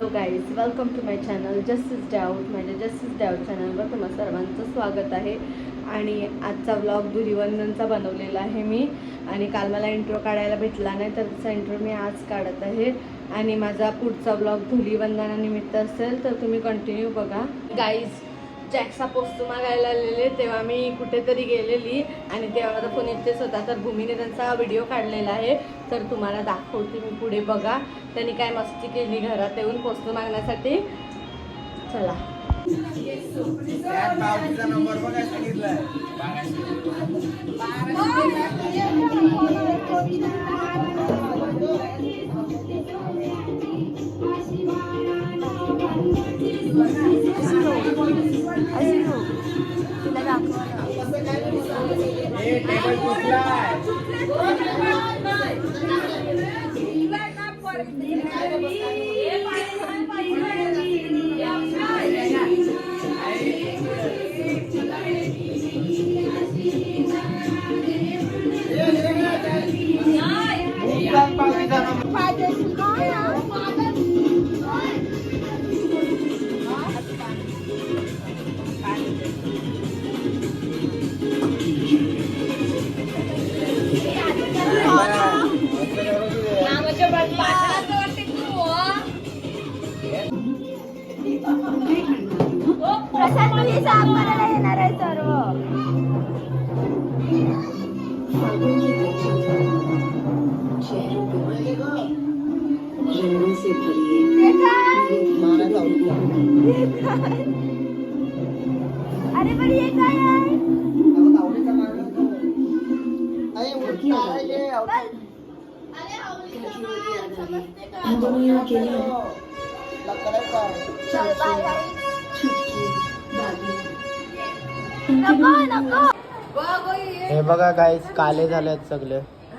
So guys welcome to my channel justice doubt माझ्या justice doubt चॅनलवर तुम्हा सर्वांचं स्वागत आहे. आणि आजचा व्लॉग धुलिवंदनचा बनवलेला आहे मी. आणि काल मला इंट्रो काढायला भेटला नाही तर त्याचा इंट्रो मी आज काढत आहे. आणि माझा पुढचा व्लॉग धुलिवंदनानिमित्त असेल तर तुम्ही कंटिन्यू बघा. गाईज जॅक्सा पोस्तू मागायला आलेले तेव्हा मी कुठेतरी गेलेली आणि तेव्हा माझा फोन इथेच होता तर भूमीने त्यांचा व्हिडिओ काढलेला आहे. तर तुम्हाला दाखवते मी पुढे बघा. त्यांनी काय मस्ती केली घरात येऊन पोस्तू मागण्यासाठी. चला. नंबर बघा सांगितलाय रंगों से अरे पण हे? काय आहे हम दोनों यहाँ अकेले हैं। चल बाय बाय। छुटकी दादी नको नको हे बघा गाईस काले झालेत सगळे.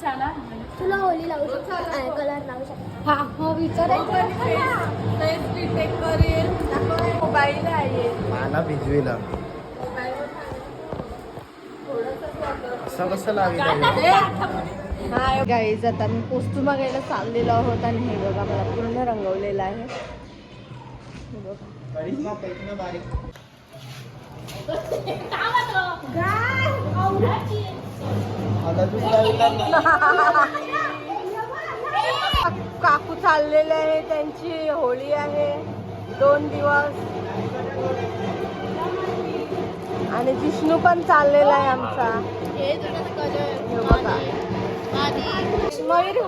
रंगून तुला होली लावू शकतो. कलर लावू शकतो. हा हो टेक करेल मोबाईल आहे. माना भिजवीला. असं कसं गाईज आता मी पोस्तू मागायला चाललेलो आहोत आणि हे बघा मला पूर्ण रंगवलेलं आहे. हे बघा. काकू चाललेले आहे त्यांची होळी आहे. दोन दिवस. आणि जिष्णू पण चाललेला आहे आमचा. मयुरी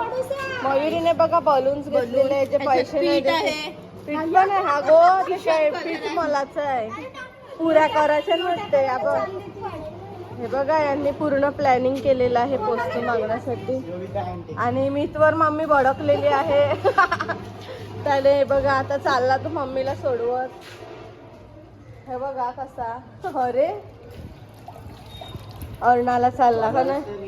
मयुरीने बघा बलून्स घेतलेले आहे जे पैसे नाही. पीठ पण आहे हा गो पीठ मलाच आहे. पुऱ्या करायच्या नसते आपण हे बघा यांनी पूर्ण प्लॅनिंग केलेलं आहे पोस्ट मागण्यासाठी. आणि मीतवर मम्मी भडकलेली आहे. त्याने हे बघा आता चालला तो मम्मीला सोडवत. हे बघा कसा. अरे. अर्णाला चालला का नाही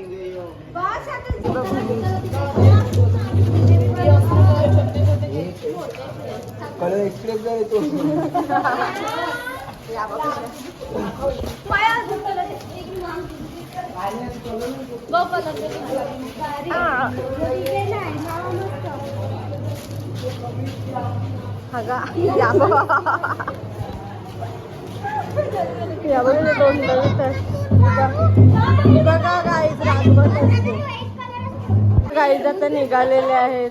कलर या बघा. हा. हा बघा. दोन बघा गाईज गाईज आता निघालेले आहेत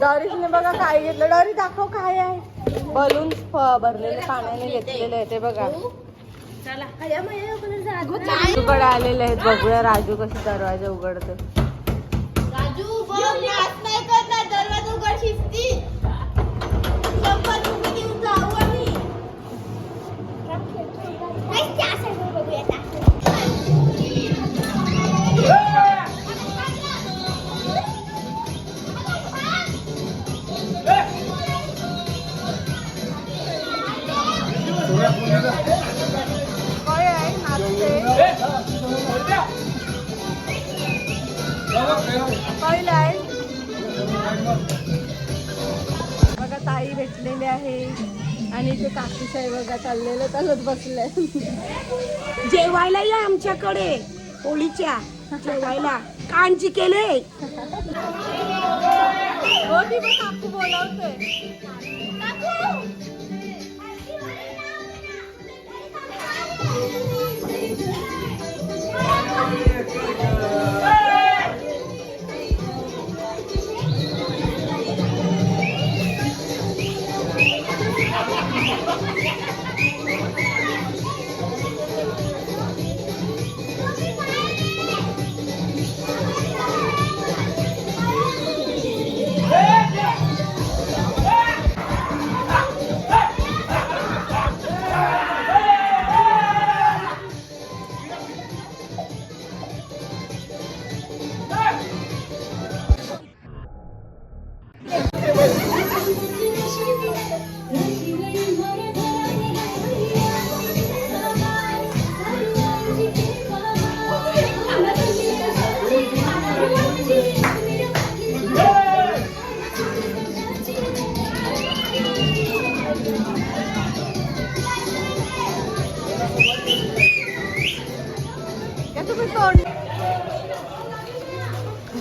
डॉरीसने बघा काय घेतलं. डॉरी दाखव काय आहे. बलून भरलेले पाण्याने घेतलेले आहे ते बघा. राजूकडे आलेले आहेत बघूया राजू कसे दरवाजा उघडते. ताई भेटलेली आहे. आणि इथे काकीसाई बघा चाललेलं चालत बसले. जेवायला या आमच्याकडे होळीच्या. जेवायला. कांची केले. हो ती बोलावते.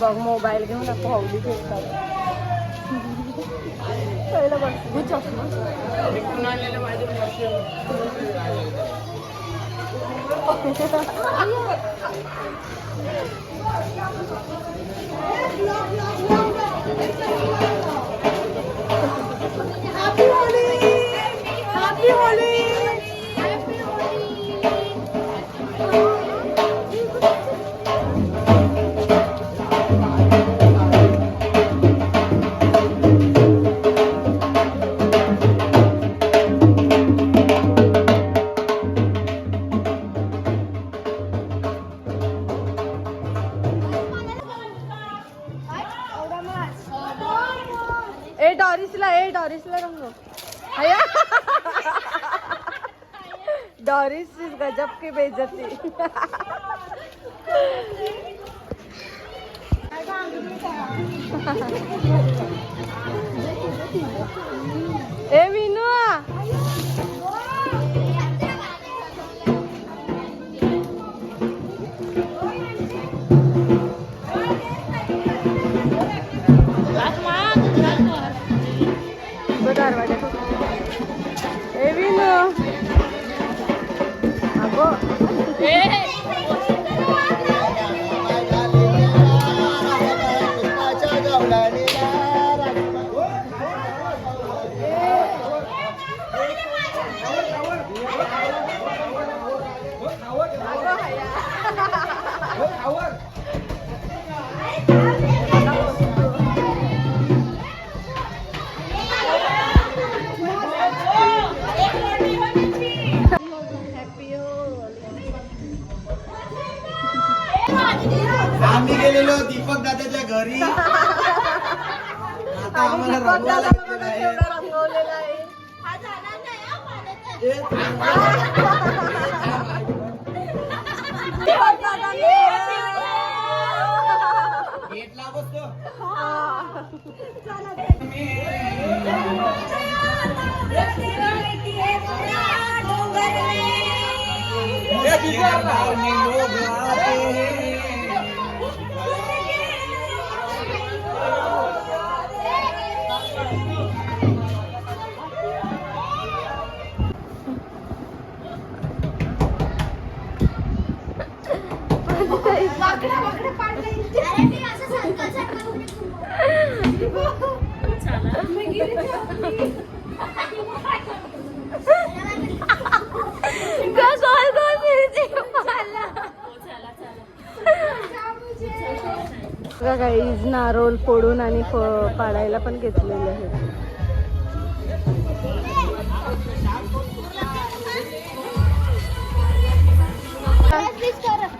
बघ मोबाईल घेऊन आपण हवली घेतात पहिलं बघ. तू चष्मा ए डॉरिसला ए डॉरिसला रंग डॉरिस गजब की बेइज्जती। ए घरी आता आम्हाला रंगवा लागलेला आहे. रंगवलेला आहे. ए, गेटला बसतो लोग आते हैं. काही नारोल फोडून आणि पाडायला पण घेतलेले आहे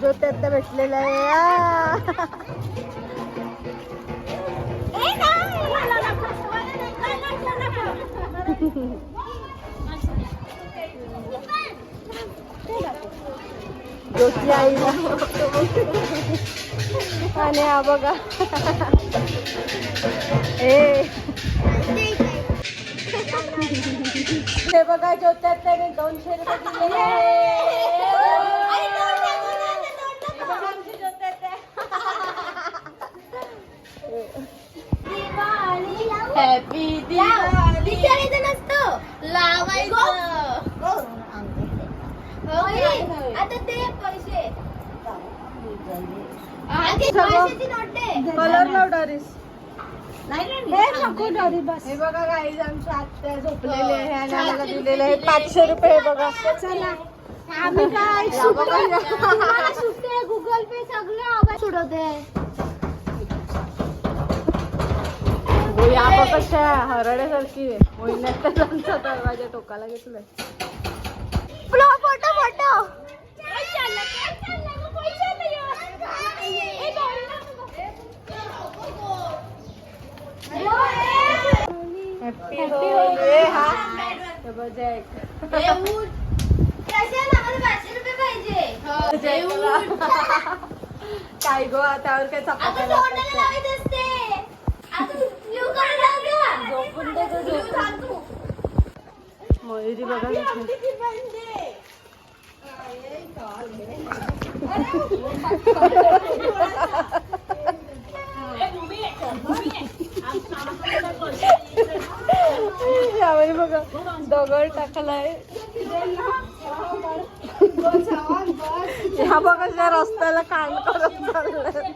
जो त्यात भेटलेला आहे. आ. ज्योती आईला आणि हा बघा. ए. बघा ज्योत्यात त्याने दोनशे रुपये दिलेले हॅपी दिवाळी विचारायचं नसतं. लावायचं. आता ते पैसे. नोट. दे कलर लाव डॉरीस हे नको डोरी बस. हे बघा गाईज आमच्या आत्या झोपलेले आहे आणि आम्हाला दिलेले आहे पाचशे रुपये बघा. चला. आम्ही काय गुगल पे सगळे आवाज सोडवते या कशा हरड्यासारखी मोहिन्यात आमचा दरवाजा टोकाला घेतलाय. Photo photo. हॅपी होली हा हे. काय गो त्यावर काय चपात्या मयुरी बघा कशी. यावेळी बघा दगड टाकलाय ह्या बघा त्या रस्त्याला कांड करत चाललंय